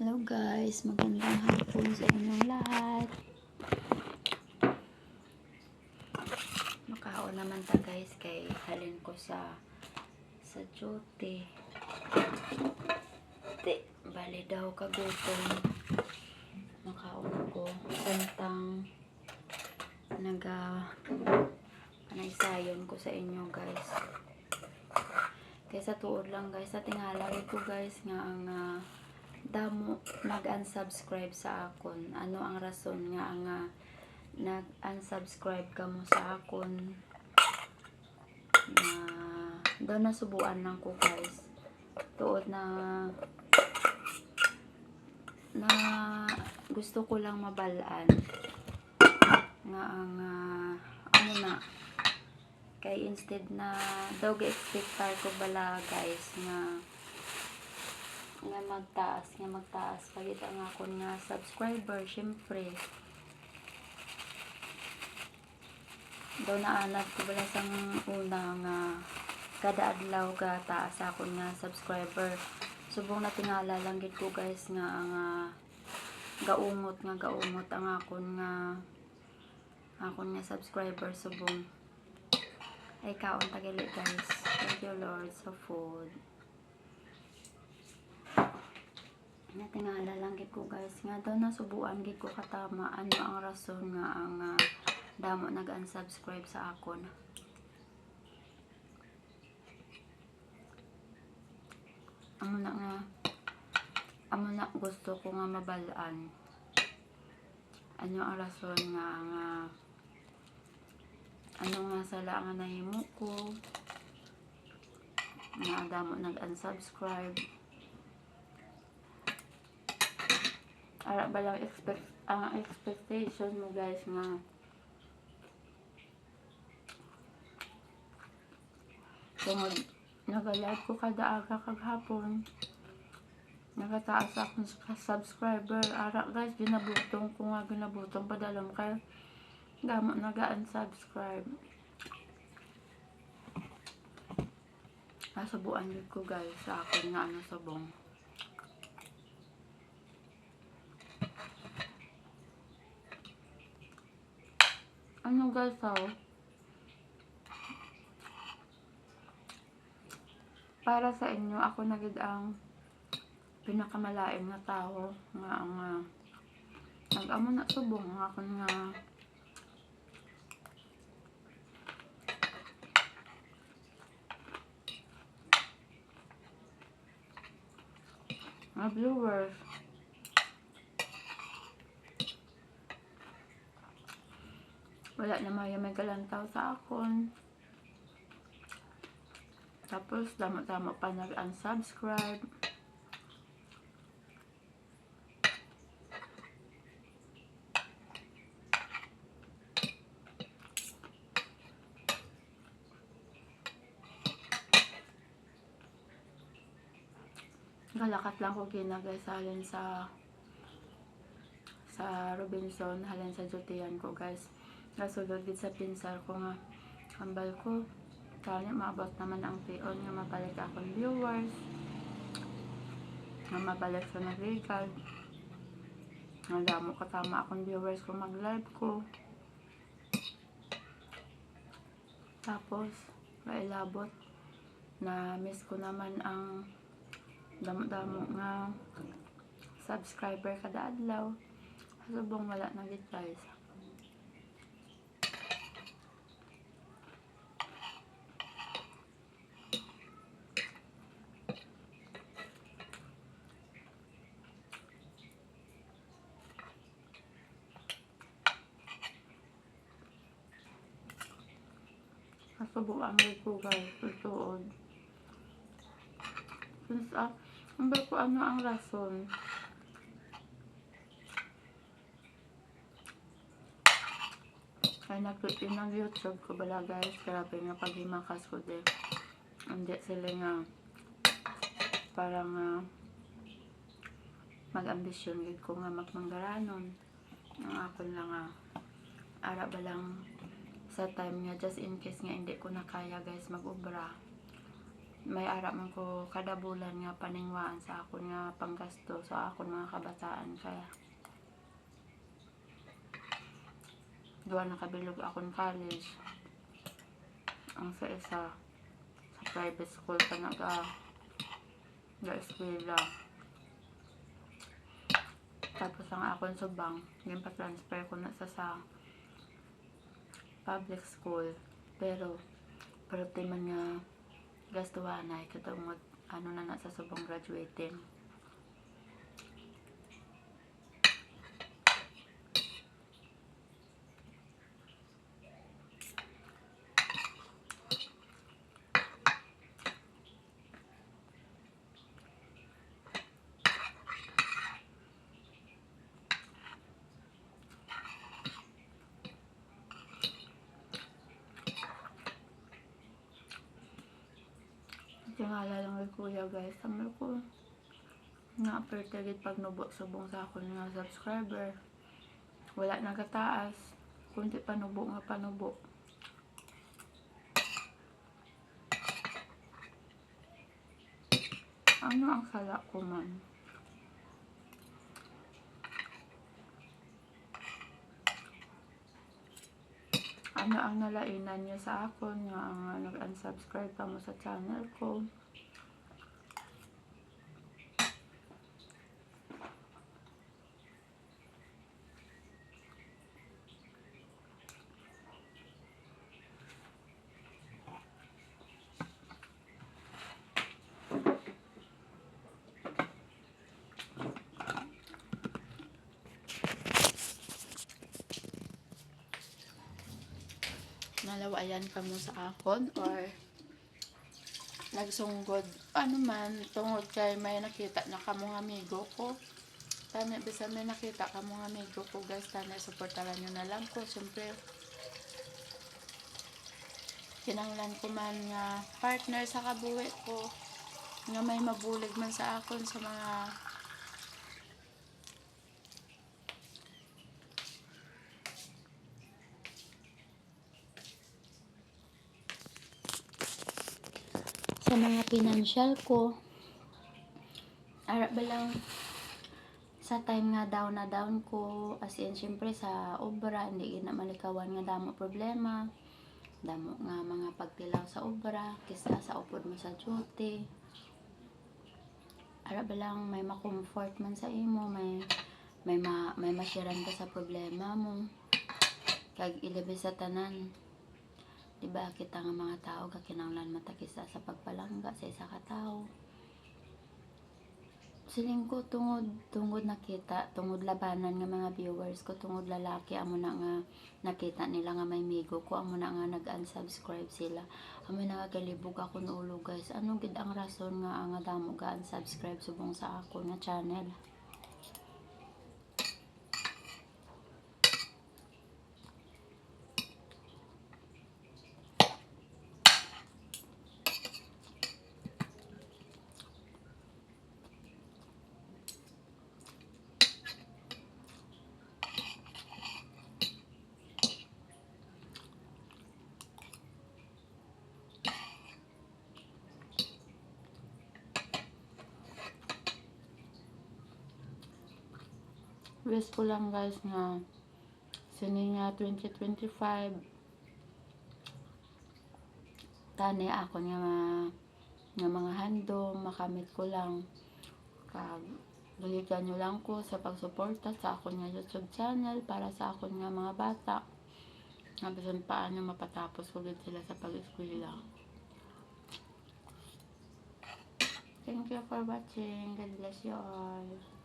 Hello guys, magandang hapon sa inyong lahat. Makaon naman ta guys kay halin ko sa sa duty. Te, bali daw kagutom. Makaon ko santang naga panaysayon ko sa inyo guys. Kaya sa tuod lang guys, sa tingala ko guys nga ang ah, damo nag-unsubscribe sa akon. Ano ang rason nga nga nag-unsubscribe ka mo sa akon na doon na subuan lang ko guys. Tuod na na gusto ko lang mabalaan nga ang ah, ano na kay instead na daw expect ko bala guys nga nga magtaas nga magtaas. Pagit ang ako nga subscriber syempre. Daw naanap ko bala sang una nga kada adlaw ga taas ako nga subscriber. Subong na tingala lang gid ko guys nga ang ah, gaumot nga gaumot ang akon nga akon nga subscriber subong. Ay kaon tagali guys. Thank you lord sa food natingala lang gid ko guys nga daw nasubuan gid ko katama ano ang rason nga ang ah, damo nag-unsubscribe sa akon. Amo na nga amo na gusto ko nga mabalaan. Ano ang rason nga nga ano nga sala nga nahimo ko? Nga damo nag-unsubscribe ara ba lang expect ang expectation mo guys nga. Mag nag-live ko kada aga kag hapon nagataas akong subscriber. Ara guys ginabutong ko nga ginabutong padalom kay damo naga-unsubscribe nasubuan yun ko guys sa akin nga ano sabong ano guys oh. Para sa inyo ako na ang pinakamalain nga tao nga ang uh, nag-amo na subong nga ako nga mga viewers wala na may may kalantaw sa akon tapos damo-damo pa nag-unsubscribe Galakat lang ko ginagay halin sa sa Robinson, halin sa Jutian ko guys. Nasulod gid sa pinsar ko nga kambal ko. Kani maabot naman ang pion nga mabalik akong viewers. Nga mabalik sa nag-record. Nga damo katama akong viewers ko mag-live ko. Tapos, kailabot na miss ko naman ang damo-damo nga subscriber kada adlaw. Subong wala na gid guys. Kasubuan ko guys, tutuod. Since, ah, ang ba ko ano ang rason? Nag-click yun ng YouTube ko bala guys. Grabe nga pag himakas ko din. Hindi sila nga parang uh, mag-ambisyon gid ko nga magmanggaranon. Ang ako lang nga ara ba lang sa time nga just in case nga hindi ko na kaya guys mag-ubra may ara man ko kada bulan nga paningwaan sa akon nga panggasto sa akon mga kabataan kaya. Duwa na kabilog akon college. Ang sa isa sa private school pa naga ga eskwela. Tapos ang akon subang yung pa-transfer ko na sa sa public school pero pero man nga gastuhan na katong ano na na sa subang graduating Tingala lang kay kuya guys. Sabi ko, nga pertagit pag nubo subong sa akon nga subscriber. Wala na kataas. Kunti panubo nga panubo. Ano ang sala ko man? Ano ang nalainan niyo sa akon nga ang nag-unsubscribe ka mo sa channel ko? Nalawayan ka mo sa akon or nagsunggod ano man tungod kay may nakita na kamong amigo ko. Tani bisan may nakita kamong amigo ko guys tani suportahan nyo na lang ko syempre. Kinanglan ko man nga partner sa kabuhi ko nga may mabulig man sa akon sa mga sa mga financial ko. Ara ba lang sa time nga down na down ko as in syempre sa obra hindi gid na malikawan nga damo problema. Damo nga mga pagtilaw sa obra kisa sa upod mo sa duty. Ara ba lang may ma-comfort man sa imo may may ma, may masyaran ka sa problema mo. Kag ilabi sa tanan di ba kita nga mga tao ga kinahanglan matakisa sa pagpalangga sa isa ka tao. Siling ko tungod tungod nakita tungod labanan nga mga viewers ko tungod lalaki amo na nga nakita nila nga may migo ko amo na nga nag-unsubscribe sila. Amo na nga galibog ako nulo guys. Ano gid ang rason nga ang damo ga unsubscribe subong sa ako nga channel wish ko lang guys nga sini nga 2025 tani ako nga nga mga handom makamit ko lang kag Buligan nyo lang ko sa pagsuporta sa akon nga YouTube channel para sa akon nga mga bata nga bisan paano mapatapos gid sila sa pag-eskwela. Thank you for watching. God bless you all.